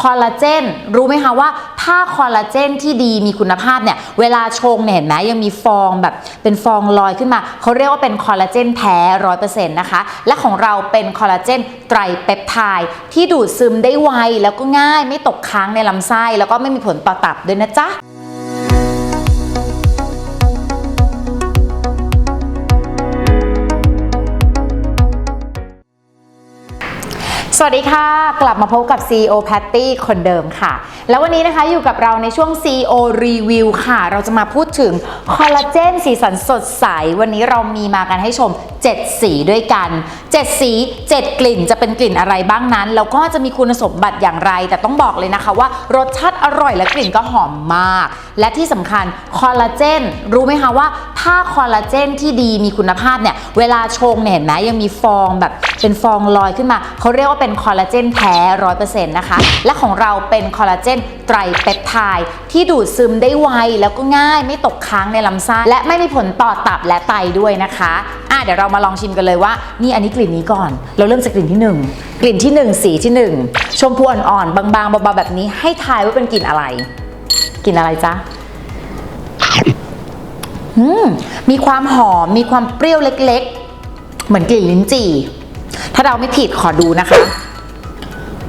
คอลลาเจนรู้ไหมคะว่าถ้าคอลลาเจนที่ดีมีคุณภาพเนี่ยเวลาชงเนี่ยเห็นไหมยังมีฟองแบบเป็นฟองลอยขึ้นมาเขาเรียกว่าเป็นคอลลาเจนแท้ร้อยเปอร์เซ็นต์นะคะและของเราเป็นคอลลาเจนไตรเปปไทด์ที่ดูดซึมได้ไวแล้วก็ง่ายไม่ตกค้างในลำไส้ แล้วก็ไม่มีผลต่อตับด้วยนะจ๊ะ สวัสดีค่ะ กลับมาพบกับ CEO Patty คนเดิมค่ะ แล้ววันนี้นะคะอยู่กับเราในช่วง CEO Review ค่ะ เราจะมาพูดถึงคอลลาเจนสีสันสดใส วันนี้เรามีมากันให้ชม 7 สีด้วยกัน 7 สี 7 กลิ่นจะเป็นกลิ่นอะไรบ้างนั้น แล้วก็จะมีคุณสมบัติอย่างไร แต่ต้องบอกเลยนะคะว่ารสชาติอร่อยและกลิ่นก็หอมมาก และที่สำคัญคอลลาเจนรู้ไหมคะว่าถ้าคอลลาเจนที่ดีมีคุณภาพเนี่ยเวลาชงเนี่ยเห็นไหมยังมีฟองแบบเป็นฟองลอยขึ้นมาเขาเรียกว่าเป็น็นคอลลาเจนแท้ร้อยเปอร์เซ็นต์นะคะ และของเราเป็นคอลลาเจนไตรเปปไทด์ที่ดูดซึมได้ไวแล้วก็ง่ายไม่ตกค้างในลำไส้และไม่มีผลต่อตับและไตด้วยนะคะอะเดี๋ยวเรามาลองชิมกันเลยว่า นี่อันนี้กลิ่นนี้ก่อน เราเริ่มจากกลิ่นที่หนึ่งกลิ่นที่หนึ่งสีที่หนึ่งชมพูอ่อนๆ บางๆเบาๆแบบนี้ให้ทายว่าเป็นกลิ่นอะไรกลิ่นอะไรจ๊ะมมีความหอมมีความเปรี้ยวเล็ก ๆ เหมือนกลิ่นลิ้นจี่ ถ้าเราไม่ผิดขอดูนะคะ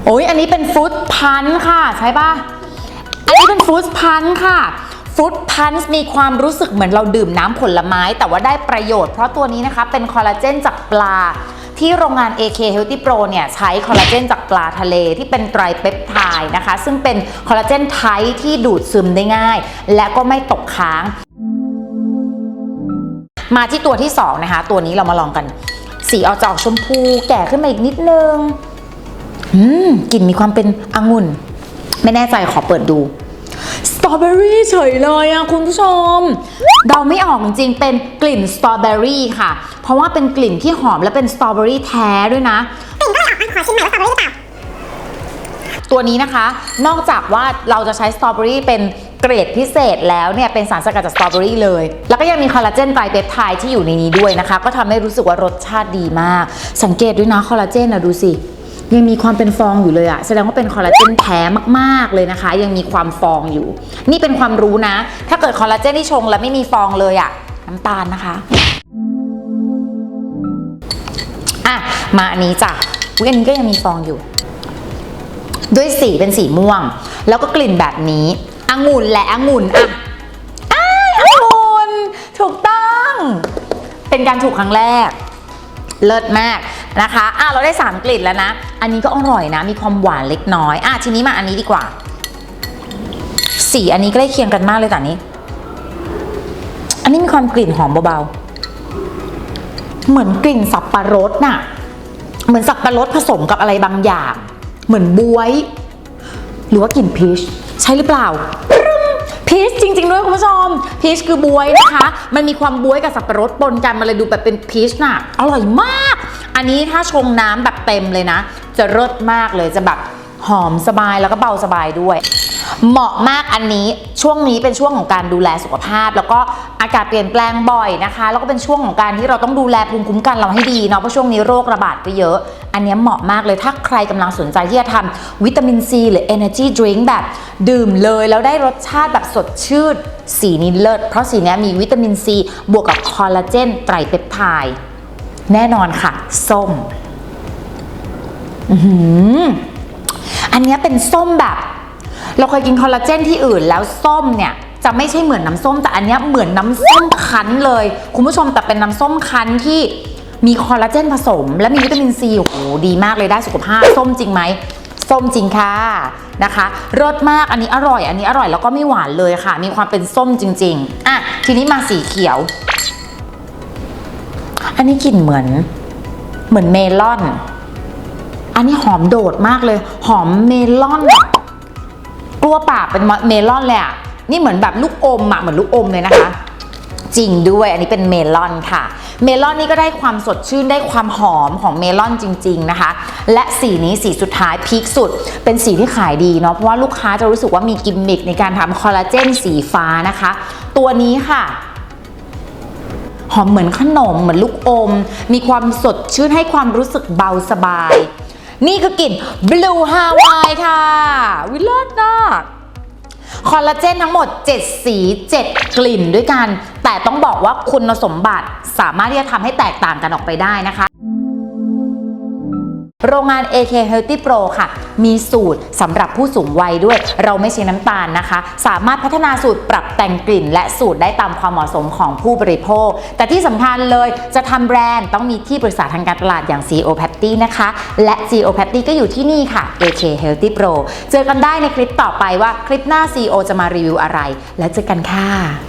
โอ้ยอันนี้เป็นฟรุตพันธ์ค่ะ ใช่ปะอันนี้เป็นฟรุตพันธ์ค่ะฟรุตพันธ์มีความรู้สึกเหมือนเราดื่มน้ำผลไม้ แต่ว่าได้ประโยชน์เพราะตัวนี้นะคะ เป็นคอลลาเจนจากปลา ที่โรงงาน AK Healthy Pro เนี่ย ใช้คอลลาเจนจากปลาทะเลที่เป็นไตรเปปไทด์นะคะ ซึ่งเป็นคอลลาเจนไทป์ที่ดูดซึมได้ง่าย และก็ไม่ตกค้าง มาที่ตัวที่2นะคะ ตัวนี้เรามาลองกัน สีออกจะออกชมพูแก่ขึ้นมาอีกนิดนึง อืมกลิ่นมีความเป็นองุ่น ไม่แน่ใจขอเปิดดูสตรอเบอรี่เฉยเลยอะคุณผู้ชมเดาไม่ออกจริงๆเป็นกลิ่นสตรอเบอรี่ค่ะ เพราะว่าเป็นกลิ่นที่หอมและเป็นสตรอเบอรี่แท้ด้วยนะกลิ่นก็ไม่ออกอะขอชิมหน่อยว่าสตรอเบอรี่หรือเปล่าตัวนี้นะคะ นอกจากว่าเราจะใช้สตรอเบอรี่เป็นเกรดพิเศษแล้วเนี่ยเป็นสารสกัดจากสตรอเบอรี่เลย แล้วก็ยังมีคอลลาเจนไตรเปปไทด์ที่อยู่ในนี้ด้วยนะคะ ก็ทำให้รู้สึกว่ารสชาติดีมาก สังเกตด้วยนะคอลลาเจนนะดูสิ ยังมีความเป็นฟองอยู่เลยอะแสดงว่าเป็นคอลลาเจนแท้มากๆเลยนะคะ ยังมีความฟองอยู่ นี่เป็นความรู้นะ ถ้าเกิดคอลลาเจนที่ชงแล้วไม่มีฟองเลยอะน้ำตาลนะคะอะมาอันนี้จ้ะอุ๊ยอันนี้ก็ยังมีฟองอยู่ ด้วยสีเป็นสีม่วง แล้วก็กลิ่นแบบนี้องุ่นและองุ่นอะอ้ายองุ่นถูกต้อง เป็นการถูกครั้งแรก เลิศมาก นะคะอะเราได้ 3 กลิ่นแล้วนะ อันนี้ก็อร่อยนะ มีความหวานเล็กน้อยอะทีนี้มาอันนี้ดีกว่า สีอันนี้ใกล้เคียงกันมากเลยแต่อันนี้ อันนี้มีความกลิ่นหอมเบาๆ เหมือนกลิ่นสับปะรดน่ะ เหมือนสับปะรดผสมกับอะไรบางอย่าง เหมือนบวย หรือว่ากลิ่นพีชใช่หรือเปล่าพีชจริง ๆ ด้วยคุณผู้ชมพีชคือบวยนะคะ มันมีความบวยกับสับปะรดปนกัน มันเลยดูแบบเป็นพีชน่ะ อร่อยมาก อันนี้ถ้าชงน้ำแบบเต็มเลยนะ จะเลิศมากเลยจะแบบหอมสบายแล้วก็เบาสบายด้วย เหมาะมากอันนี้ช่วงนี้เป็นช่วงของการดูแลสุขภาพ แล้วก็อากาศเปลี่ยนแปลงบ่อยนะคะ แล้วก็เป็นช่วงของการที่เราต้องดูแลภูมิคุ้มกันเราให้ดีเนาะเพราะช่วงนี้โรคระบาดก็เยอะ อันนี้เหมาะมากเลยถ้าใครกำลังสนใจที่จะทำวิตามินซีหรือ energy drink แบบดื่มเลย แล้วได้รสชาติแบบสดชื่นสีนี้เลิศเพราะสีนี้มีวิตามินซีบวกกับคอลลาเจนไตรเปปไทด์ แน่นอนค่ะ ส้มอือหืออันนี้เป็นส้มแบบ เราเคยกินคอลลาเจนที่อื่นแล้วส้มเนี่ยจะไม่ใช่เหมือนน้ำส้ม แต่อันนี้เหมือนน้ำส้มคั้นเลย คุณผู้ชมแต่เป็นน้ำส้มคั้นที่มีคอลลาเจนผสม และมีวิตามินซีโอ้โหดีมากเลยได้สุขภาพ ส้มจริงไหมส้มจริงค่ะนะคะรสมากอันนี้อร่อย อันนี้อร่อยแล้วก็ไม่หวานเลยค่ะ มีความเป็นส้มจริง ๆ อะ ทีนี้มาสีเขียว อันนี้กลิ่นเหมือน เหมือนเมลอน อันนี้หอมโดดมากเลย หอมเมลอนแบบกลัวปากเป็นเมลอนเลยอะนี่เหมือนแบบลูกอมอะเหมือนลูกอมเลยนะคะ จริงด้วยอันนี้เป็นเมลอนค่ะ เมลอนนี่ก็ได้ความสดชื่นได้ความหอมของเมลอนจริง ๆนะคะ และสีนี้สีสุดท้ายพีคสุด เป็นสีที่ขายดีเนาะเพราะว่าลูกค้าจะรู้สึกว่ามีกิมมิคในการทำคอลลาเจนสีฟ้านะคะ ตัวนี้ค่ะ อมเหมือนขนมเหมือนลูกอม มีความสดชื่นให้ความรู้สึกเบาสบาย นี่คือกลิ่น Blue Hawaii ค่ะ วิลอดมาคอลลาเจนทั้งหมด 7 สี 7 กลิ่นด้วยกัน แต่ต้องบอกว่าคุณสมบัติสามารถที่จะทำให้แตกต่างกันออกไปได้นะคะ โรงงาน AK Healthy Pro ค่ะ มีสูตรสำหรับผู้สูงวัยด้วย เราไม่ใช้น้ำตาลนะคะ สามารถพัฒนาสูตรปรับแต่งกลิ่น และสูตรได้ตามความเหมาะสมของผู้บริโภค แต่ที่สำคัญเลยจะทำแบรนด์ต้องมีที่ปรึกษาทางการตลาดอย่าง CEO Patty นะคะ และ CEO Patty ก็อยู่ที่นี่ค่ะ AK Healthy Pro เจอกันได้ในคลิปต่อไปว่าคลิปหน้า CEO จะมารีวิวอะไร แล้วเจอกันค่ะ